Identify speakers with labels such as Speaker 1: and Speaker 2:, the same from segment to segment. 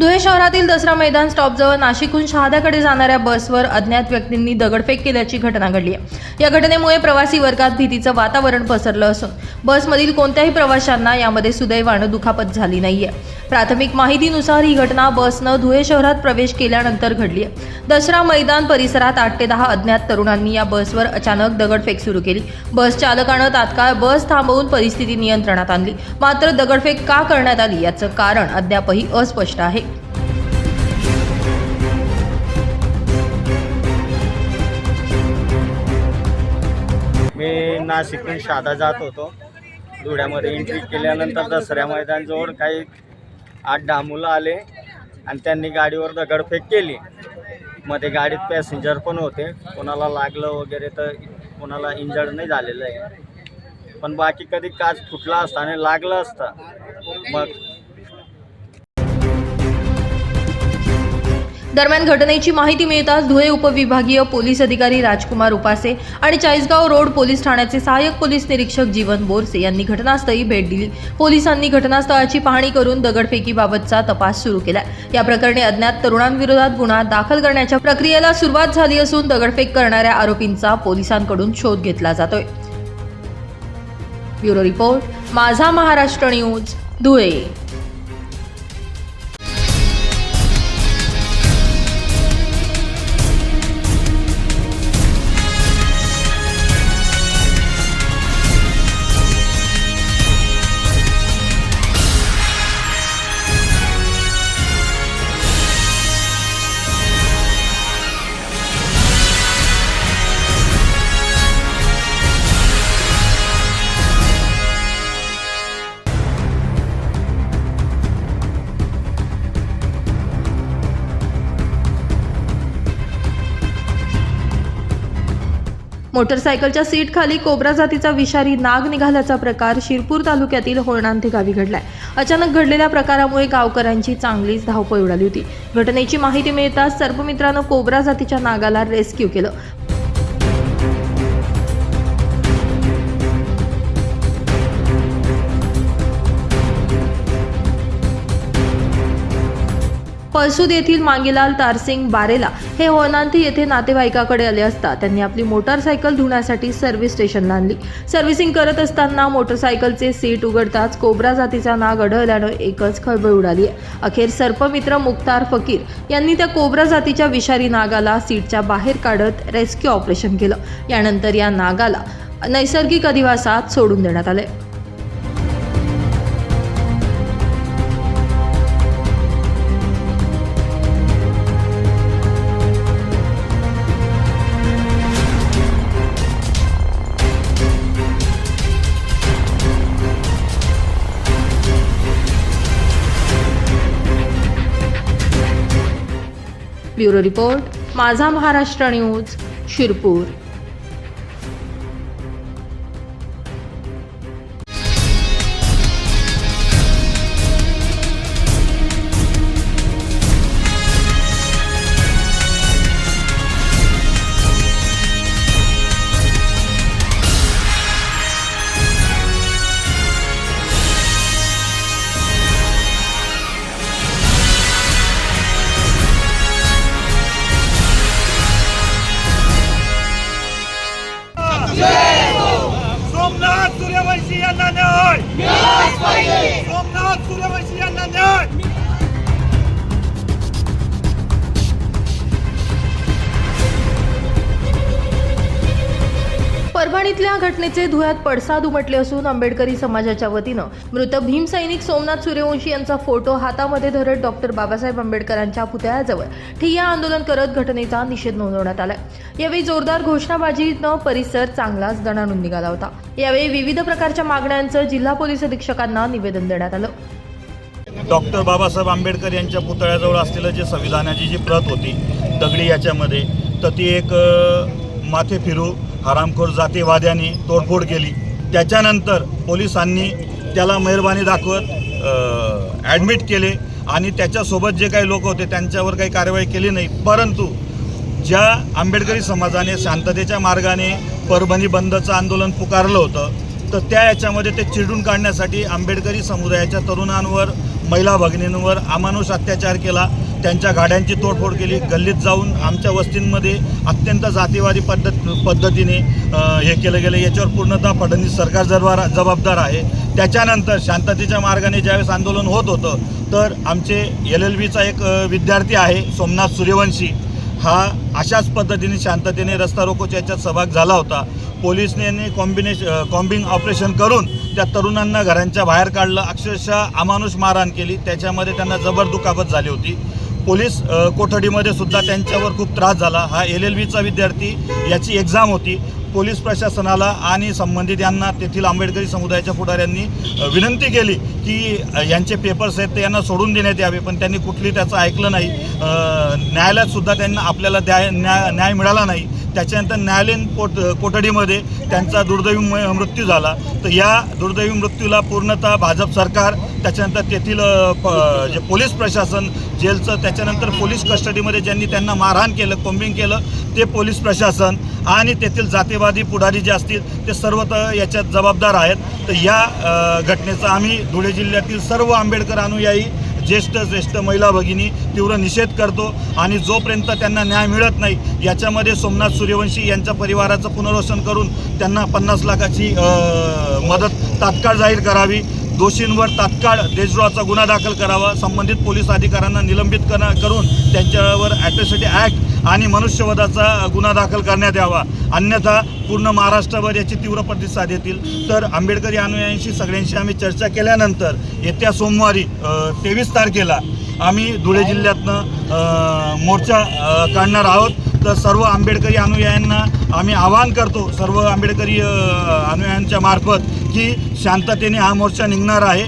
Speaker 1: धुळे शहरातील दसरा मैदान स्टॉपजवळ नाशिकहून शहाद्याकडे जाणाऱ्या बसवर अज्ञात व्यक्तींनी दगडफेक केल्याची घटना घडली आहे. या घटनेमुळे प्रवासी वर्गात भीतीचं वातावरण पसरलं असून बसमधील कोणत्याही प्रवाशांना यामध्ये सुदैवानं दुखापत झाली नाहीये. प्राथमिक माहितीनुसार ही घटना बसनं धुळे शहरात प्रवेश केल्यानंतर घडली आहे. दसरा मैदान परिसरात आठ ते दहा अज्ञात तरुणांनी या बसवर अचानक दगडफेक सुरू केली. बस चालकानं तात्काळ बस थांबवून परिस्थिती नियंत्रणात आणली. मात्र दगडफेक का करण्यात आली याचं कारण अद्यापही अस्पष्ट आहे.
Speaker 2: मी नाशिकहून शादा जात होतो. धुळ्यामध्ये एंट्री केल्यानंतर दसऱ्या मैदानजवळ काही आठ दहा मुलं आले आणि त्यांनी गाडीवर दगडफेक केली. मध्ये गाडीत पॅसेंजर पण होते. कोणाला लागलं वगैरे तर कोणाला इंजर्ड नाही झालेलं आहे. पण बाकी कधी काच फुटला असता आणि लागलं असता. मग
Speaker 1: दरम्यान घटनेची माहिती मिळताच धुळे उपविभागीय पोलीस अधिकारी राजकुमार उपासे आणि चाळीसगाव रोड पोलीस ठाण्याचे सहाय्यक पोलीस निरीक्षक जीवन बोरसे यांनी घटनास्थळी भेट दिली. पोलिसांनी घटनास्थळाची पाहणी करून दगडफेकीबाबतचा तपास सुरू केला. या प्रकरणी अज्ञात तरुणांविरोधात गुन्हा दाखल करण्याच्या प्रक्रियेला सुरुवात झाली असून दगडफेक करणाऱ्या आरोपींचा पोलिसांकडून शोध घेतला जातोय. Bureau report Majha Maharashtra news Dhule. मोटरसायकलच्या seat खाली कोब्रा जातीचा विषारी नाग निघाल्याचा प्रकार शिरपूर तालुक्यातील होळणांथे गावी घडलाय. अचानक घडलेल्या प्रकारामुळे गावकऱ्यांची चांगलीच धावपळ उडाली होती. घटनेची माहिती मिळताच सर्पमित्रानं कोब्रा जातीच्या नागाला रेस्क्यू केलं. पळसूद येथील मांगेलाल तारसिंग बारेला हे होनांती येथे नातेवाईकाकडे आले असता त्यांनी आपली मोटारसायकल धुण्यासाठी सर्व्हिस स्टेशनला आणली. सर्व्हिसिंग करत असताना मोटरसायकलचे सीट उघडताच कोब्रा जातीचा नाग आढळल्यानं एकच खळबळ उडाली. आहे अखेर सर्पमित्र मुख्तार फकीर यांनी त्या कोब्रा जातीच्या विषारी नागाला सीटच्या बाहेर काढत रेस्क्यू ऑपरेशन केलं. यानंतर या नागाला नैसर्गिक अधिवासात सोडून देण्यात आले bureau report Majha Maharashtra news Shirpur. परभणीतल्या घटनेचे धुळ्यात पडसाद उमटले असून आंबेडकरी समाजाच्या वतीनं मृत भीमसैनिक सोमनाथ सूर्यवंशी यांचा फोटो हातामध्ये धरत डॉक्टर बाबासाहेब आंबेडकरांच्या पुतळ्याजवळ ठिय्या आंदोलन करत घटनेचा निषेध नोंदवण्यात आला यावेळी जोरदार घोषणाबाजीनं परिसर चांगलाच दणाणून निघाला होता. यावेळी विविध प्रकारच्या मागण्यांचं जिल्हा पोलीस अधीक्षकांना निवेदन देण्यात आलं.
Speaker 3: डॉक्टर बाबासाहेब आंबेडकर यांच्या पुतळ्याजवळ असलेलं जे संविधानाची जी प्रत होती दगडी याच्यामध्ये तर ती एक माथे फिरू हरामखोर जातीवाद्यांनी तोडफोड केली. त्याच्यानंतर पोलिसांनी त्याला मेहरबानी दाखवत ॲडमिट केले आणि त्याच्यासोबत जे काही लोक होते त्यांच्यावर काही कारवाई केली नाही. परंतु ज्या आंबेडकरी समाजाने शांततेच्या मार्गाने परभणी बंदचं आंदोलन पुकारलं होतं तर त्या याच्यामध्ये ते चिडून काढण्यासाठी आंबेडकरी समुदायाच्या तरुणांवर महिला भगिनींवर अमानुष अत्याचार केला. त्यांच्या गाड्यांची तोडफोड केली. गल्लीत जाऊन आमच्या वस्तींमध्ये अत्यंत जातीवादी पद्धत पद्धतीने हे केलं गेलं. याच्यावर पूर्णतः फडणवीस सरकार जरवार जबाबदार आहे. त्याच्यानंतर शांततेच्या मार्गाने ज्यावेळेस आंदोलन होत होतं तर आमचे एल एल बीचा एक विद्यार्थी आहे सोमनाथ सूर्यवंशी. हा अशाच पद्धतीने शांततेने रस्ता रोकोच्या याच्यात सहभाग झाला होता. पोलिसने कॉम्बिनेश कॉम्बिंग ऑपरेशन करून त्या तरुणांना घरांच्या बाहेर काढलं. अक्षरशः अमानुष मारहाण केली. त्याच्यामध्ये त्यांना जबर दुखापत झाली होती. पोलीस कोठडीमध्ये सुद्धा त्यांच्यावर खूप त्रास झाला. हा एल एल बीचा विद्यार्थी याची एक्झाम होती. पोलीस प्रशासनाला आणि संबंधित यांना तेथील आंबेडकरी समुदायाच्या पुढाऱ्यांनी विनंती केली की यांचे पेपर्स आहेत ते यांना सोडून देण्यात यावे पण त्यांनी कुठली त्याचं ऐकलं नाही. न्यायालयातसुद्धा त्यांना आपल्याला द्याय न्याय न्याय मिळाला नाही. त्याच्यानंतर न्यायालयीन कोट कोठडीमध्ये त्यांचा दुर्दैवी मृत्यू झाला. तर या दुर्दैवी मृत्यूला पूर्णतः भाजप सरकार त्याच्यानंतर तेथील प- जे पोलीस प्रशासन जेलचं त्याच्यानंतर पोलीस कस्टडीमध्ये ज्यांनी त्यांना मारहाण केलं कोंबिंग केलं ते पोलीस प्रशासन आणि तेथील जातीवादी पुढारी जे असतील ते सर्व तर याच्यात जबाबदार आहेत. तर या घटनेचा आम्ही धुळे जिल्ह्यातील सर्व आंबेडकर अनुयायी ज्येष्ठ ज्येष्ठ महिला भगिनी तीव्र निषेध करतो आणि जोपर्यंत त्यांना न्याय मिळत नाही याच्यामध्ये सोमनाथ सूर्यवंशी यांच्या परिवाराचं पुनर्वसन करून त्यांना पन्नास लाखाची मदत तात्काळ जाहीर करावी. दोषींवर तात्काळ देशद्रोहाचा गुन्हा दाखल करावा. संबंधित पोलीस अधिकाऱ्यांना निलंबित करा करून त्यांच्यावर ॲट्रॉसिटी ॲक्ट आणि मनुष्यवधाचा गुन्हा दाखल करण्यात यावा. अन्यथा पूर्ण महाराष्ट्रभर याची तीव्र प्रतिसाद येतील. तर आंबेडकरी अनुयायांशी सगळ्यांशी आम्ही चर्चा केल्यानंतर येत्या सोमवारी तेवीस तारखेला आम्ही धुळे जिल्ह्यातनं मोर्चा काढणार आहोत. तर सर्व आंबेडकरी अनुयायांना आम्ही आवाहन करतो सर्व आंबेडकरी अनुयायांच्या मार्फत की शांततेने हा मोर्चा निघणार आहे.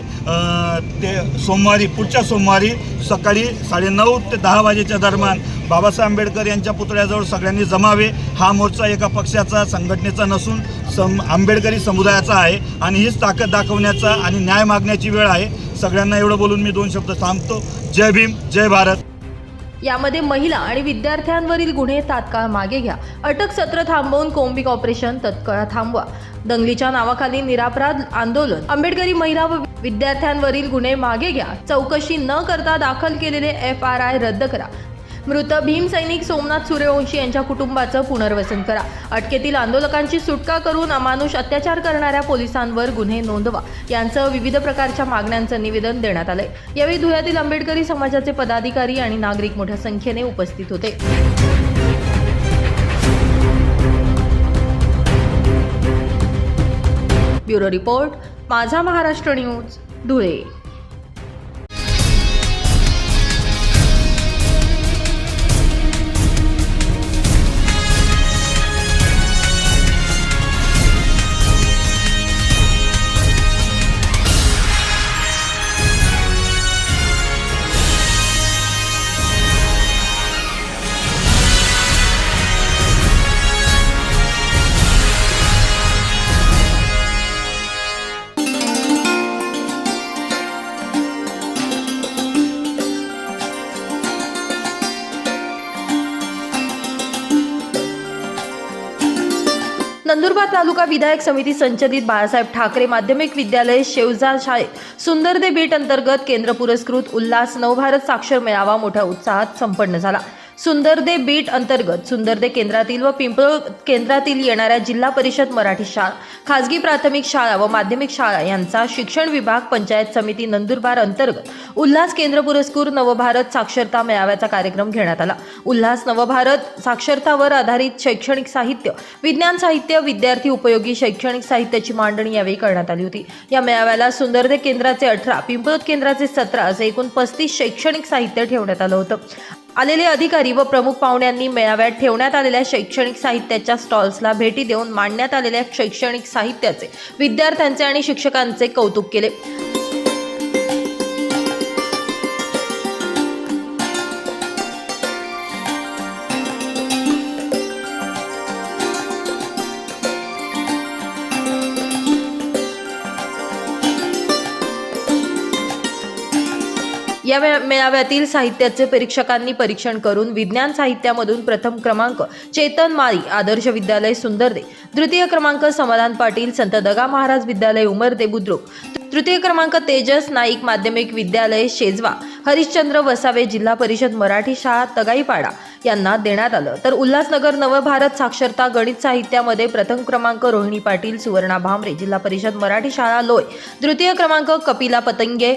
Speaker 3: ते सोमवारी पुढच्या सोमवारी सकाळी साडेनऊ ते दहा वाजेच्या दरम्यान बाबासाहेब आंबेडकर यांच्या पुतळ्याजवळ सगळ्यांनी जमावे. हा मोर्चा एका पक्षाचा संघटनेचा नसून सम आंबेडकरी समुदायाचा आहे आणि हीच ताकद दाखवण्याचा आणि न्याय मागण्याची वेळ आहे. सगळ्यांना एवढं बोलून मी दोन शब्द थांबतो. जय भीम जय भारत.
Speaker 1: यामध्ये महिला आणि विद्यार्थ्यांवरील गुन्हे तात्काळ मागे घ्या. अटक सत्र थांबवून कोम्बिक ऑपरेशन तत्काळ थांबवा. दंगलीच्या नावाखाली निरापराध आंदोलन. आंबेडकरी महिला व विद्यार्थ्यांवरील गुन्हे मागे घ्या. चौकशी न करता दाखल केलेले एफ आर आय रद्द करा. मृत भीमसैनिक सोमनाथ सूर्यवंशी यांच्या कुटुंबाचं पुनर्वसन करा. अटकेतील आंदोलकांची सुटका करून अमानुष अत्याचार करणाऱ्या पोलिसांवर गुन्हे नोंदवा. यांचं विविध प्रकारच्या मागण्यांचं निवेदन देण्यात आलंय. यावेळी धुळ्यातील आंबेडकरी समाजाचे पदाधिकारी आणि नागरिक मोठ्या संख्येने उपस्थित होते. Bureau report Majha Maharashtra news Dhule. Nandurbar taluka विधायक समिती संचलित बाळासाहेब ठाकरे माध्यमिक विद्यालय शेवजार शाळेत सुंदरदे बेट अंतर्गत केंद्र पुरस्कृत उल्हास नवभारत साक्षर मेळावा मोठ्या उत्साहात संपन्न झाला. सुंदरदे बीट अंतर्गत सुंदरदे केंद्रातील व पिंपळ केंद्रातील येणाऱ्या जिल्हा परिषद मराठी शाळा खाजगी प्राथमिक शाळा व माध्यमिक शाळा यांचा शिक्षण विभाग पंचायत समिती नंदुरबार अंतर्गत उल्हास केंद्र पुरस्कृत नवभारत साक्षरता मेळाव्याचा कार्यक्रम घेण्यात आला. उल्हास नवभारत साक्षरतावर आधारित शैक्षणिक साहित्य विज्ञान साहित्य विद्यार्थी उपयोगी शैक्षणिक साहित्याची मांडणी यावेळी करण्यात आली होती. या मेळाव्याला सुंदरदे केंद्राचे अठरा पिंपळोद केंद्राचे सतरा असे एकूण पस्तीस शैक्षणिक साहित्य ठेवण्यात आलं होतं. आलेले अधिकारी व प्रमुख पाहुण्यांनी मेळाव्यात ठेवण्यात आलेल्या शैक्षणिक साहित्याच्या स्टॉल्सला भेटी देऊन मांडण्यात आलेल्या शैक्षणिक साहित्याचे विद्यार्थ्यांचे आणि शिक्षकांचे कौतुक केले. या मेळाव्यातील साहित्याचे परीक्षकांनी परीक्षण करून विज्ञान साहित्यामधून प्रथम क्रमांक चेतन माळी आदर्श विद्यालय सुंदरदे तृतीय क्रमांक समाधान पाटील संत दगा महाराज विद्यालय उमरदे बुद्रुक तृतीय क्रमांक तेजस नाईक माध्यमिक विद्यालय शेजवा हरिश्चंद्र वसावे जिल्हा परिषद मराठी शाळा तगाईपाडा यांना देण्यात आलं. तर उल्हासनगर नवभारत साक्षरता गणित साहित्यामध्ये प्रथम क्रमांक रोहिणी पाटील सुवर्णा भामरे जिल्हा परिषद मराठी शाळा लोय तृतीय क्रमांक कपिला पतंगे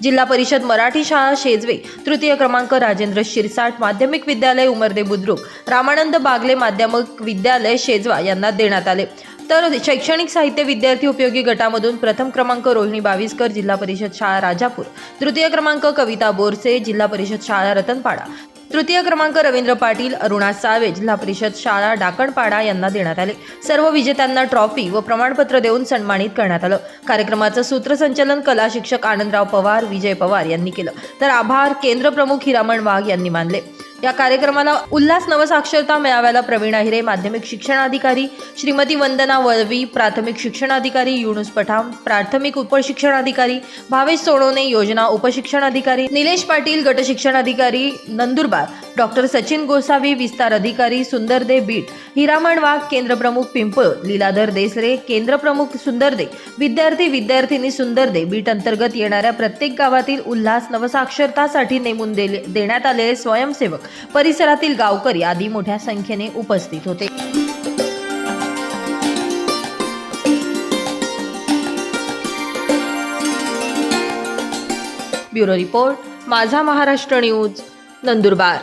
Speaker 1: जिल्हा परिषद मराठी शाळा शेजवे तृतीय क्रमांक राजेंद्र शिरसाट माध्यमिक विद्यालय उमरदे बुद्रुक रामानंद बागले माध्यमिक विद्यालय शेजवा यांना देण्यात आले. तर शैक्षणिक साहित्य विद्यार्थी उपयोगी गटामधून प्रथम क्रमांक रोहिणी बाविस्कर जिल्हा परिषद शाळा राजापूर तृतीय क्रमांक कविता बोरसे जिल्हा परिषद शाळा रतनपाडा तृतीय क्रमांक रवींद्र पाटील अरुणा सावे जिल्हा परिषद शाळा डाकणपाडा यांना देण्यात आले. सर्व विजेत्यांना ट्रॉफी व प्रमाणपत्र देऊन सन्मानित करण्यात आलं. कार्यक्रमाचं सूत्रसंचालन कला शिक्षक आनंदराव पवार विजय पवार यांनी केलं. तर आभार केंद्र प्रमुख हिरामण वाघ यांनी मानले. या कार्यक्रमाला उल्हास नवसाक्षरता मेळाव्याला प्रवीण अहिरे माध्यमिक शिक्षणाधिकारी श्रीमती वंदना वळवी प्राथमिक शिक्षणाधिकारी युनुस पठाम प्राथमिक उपशिक्षणाधिकारी भावेश सोनवणे योजना उपशिक्षणाधिकारी निलेश पाटील गटशिक्षणाधिकारी नंदुरबार डॉक्टर सचिन गोसावी विस्तार अधिकारी सुंदरदे बीट हिरामण वाघ केंद्रप्रमुख पिंपळ लीलाधर देसरे केंद्रप्रमुख सुंदरदे विद्यार्थी विद्यार्थिनी सुंदरदे बीट अंतर्गत येणाऱ्या प्रत्येक गावातील उल्हास नवसाक्षरतासाठी नेमून देण्यात आलेले स्वयंसेवक परिसरातील गावकरी आदी मोठ्या संख्येने उपस्थित होते. Bureau report Majha Maharashtra news Nandurbar.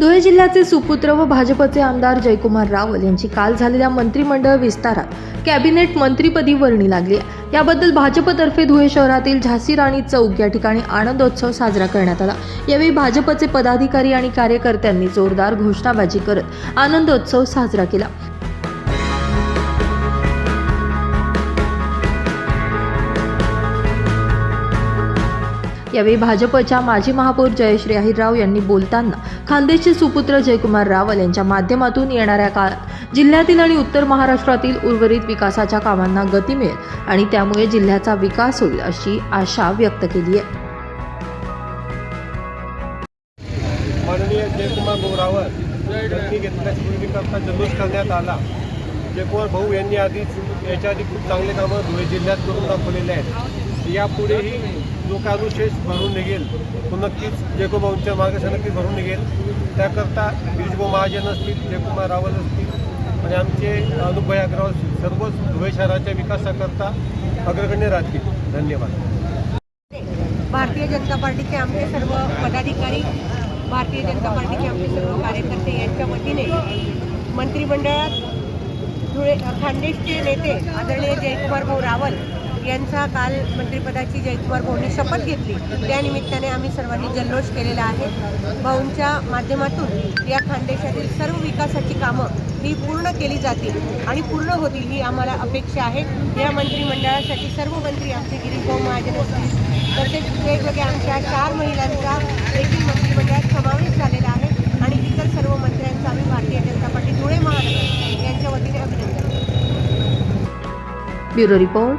Speaker 1: Dhule जिल्ह्याचे सुपुत्र व भाजपचे आमदार जयकुमार रावल यांची काल झालेल्या मंत्रिमंडळ विस्तारात कॅबिनेट मंत्रीपदी वर्णी लागली आहे. याबद्दल भाजपतर्फे धुळे शहरातील झाशी राणी चौक या ठिकाणी आनंदोत्सव साजरा करण्यात आला यावेळी भाजपचे पदाधिकारी आणि कार्यकर्त्यांनी जोरदार घोषणाबाजी करत आनंदोत्सव साजरा केला यावेळी भाजपच्या माजी महापौर जयश्री अहिरराव यांनी बोलताना खानदेशचे सुपुत्र जयकुमार रावल यांच्या माध्यमातून येणाऱ्या काळात जिल्ह्यातील आणि उत्तर महाराष्ट्रातील उर्वरित विकासाच्या कामांना गती मिळेल आणि त्यामुळे जिल्ह्याचा विकास होईल अशी आशा व्यक्त केली आहे.
Speaker 4: माननीय जयकुमार भाऊ रावत यांनी घेतलेल्या स्मृतीकरता जल्लोष करण्यात आला. जयकुमार भाऊ यांनी आधीच याच्या आधी खूप चांगले कामं धुळे जिल्ह्यात करून दाखवलेले आहेत. यापुढेही जो अनुशेष भरून निघेल. तो नक्कीच जयकुमाऊंच्या मार्गदर्शन नक्कीच भरून निघेल. त्याकरता गिरीशभाऊ महाजन असतील जयकुमार रावल असतील आणि आमचे अनुभय अग्रवाल सर्वच धुळे शहराच्या विकासाकरता अग्रगण्य राहतील. धन्यवाद.
Speaker 5: भारतीय जनता पार्टीचे आमचे सर्व पदाधिकारी भारतीय जनता पार्टीचे आमचे सर्व कार्यकर्ते यांच्या वतीने मंत्रिमंडळात धुळे खानदेशचे नेते आदरणीय जयकुमार भाऊ रावल यांचा काल मंत्रिपदाची जयकुमार भाऊंनी शपथ घेतली. त्यानिमित्ताने आम्ही सर्वांनी जल्लोष केलेला आहे. भाऊंच्या माध्यमातून या खानदेशातील सर्व विकासाची कामं ही पूर्ण केली जातील आणि पूर्ण होतील ही आम्हाला अपेक्षा आहे. या मंत्रिमंडळासाठी सर्व मंत्री आमचे गिरीभाऊ महाजन असतील. तसेच वेगवेगळ्या आमच्या चार महिलांचा देखील मंत्रिमंडळात समावेश झालेला आहे. आणि इतर सर्व मंत्र्यांचा आम्ही भारतीय जनता पार्टी धुळे महानगर यांच्या वतीने अभिनंदन
Speaker 1: ब्युरो रिपोर्ट.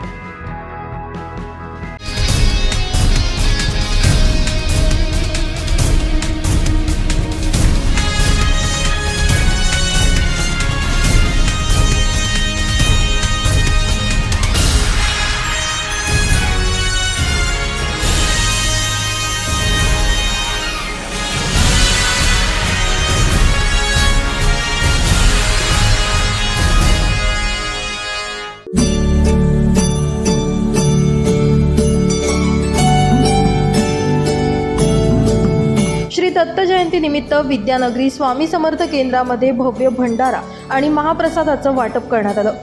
Speaker 1: जयंतीनिमित्त विद्यानगरी स्वामी समर्थ केंद्रामध्ये भव्य भंडारा आणि महाप्रसादाचं वाटप करण्यात आलं.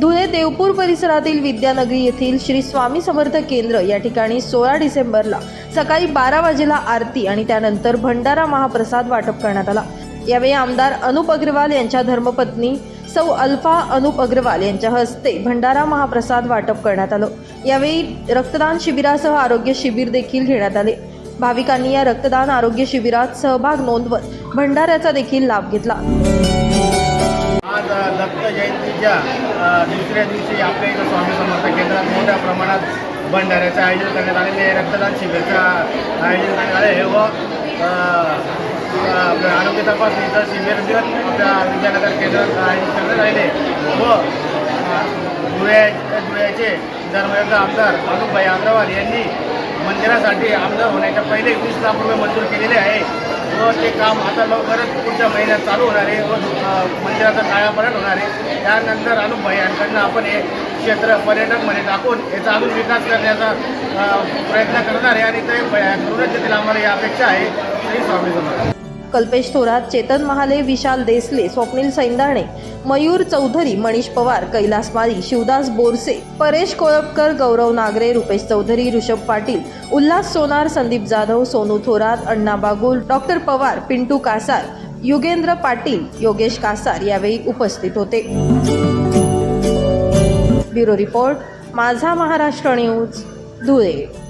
Speaker 1: धुळे देवपूर परिसरातील विद्यानगरी येथील श्री स्वामी समर्थ केंद्र या ठिकाणी सोळा डिसेंबरला सकाळी बारा वाजेला आरती आणि त्यानंतर भंडारा महाप्रसाद वाटप करण्यात आला. यावेळी आमदार अनुप अग्रवाल यांच्या धर्मपत्नी सौ अल्फा अनुप अग्रवाल यांच्या हस्ते भंडारा महाप्रसाद वाटप करण्यात आलं. यावेळी रक्तदान शिबिरासह आरोग्य शिबिर देखील घेण्यात आले. भाविकांनी या रक्तदान आरोग्य शिबिरात सहभाग नोंदवत भंडाऱ्याचा देखील लाभ घेतला.
Speaker 6: आज दत्त जयंतीच्या दुसऱ्या दिवशी आपल्या इथं स्वामी समर्थ केंद्रात मोठ्या प्रमाणात भंडाऱ्याचं आयोजन करण्यात आलेले म्हणजे आहे रक्तदान शिबिरचं आयोजन करण्यात आले. आहे व आरोग्य तपासणीचं शिबिर विद्यानगर केंद्रात आयोजित करण्यात आले. व धुळ्या धुळ्याचे धर्मयुक्त आमदार अनुभाई अग्रवाल यांनी मंदिरासाठी आमदार होण्याच्या पहिले वीस लाख रुपये मंजूर केलेले आहे. व ते काम आता लवकरच पुढच्या महिन्यात चालू होणार आहे व मंदिराचा मंदिराचं होणार आहे. त्यानंतर अनुभाई यांकडनं आपण हे क्षेत्र पर्यटनमध्ये टाकून याचा अजून विकास करण्याचा प्रयत्न करणार आहे. आणि ते करूनच देतील आम्हाला ही अपेक्षा आहे. श्री स्वामी समर्थ.
Speaker 1: कल्पेश थोरात चेतन महाले विशाल देसले स्वप्नील सैंदाणे मयूर चौधरी मनीष पवार कैलास माळी शिवदास बोरसे परेश कोळपकर गौरव नागरे रुपेश चौधरी ऋषभ पाटील उल्हास सोनार संदीप जाधव सोनू थोरात अण्णा बागुल डॉक्टर पवार पिंटू कासार युगेंद्र पाटील योगेश कासार यावेळी उपस्थित होते. Bureau report Majha Maharashtra news Dhule.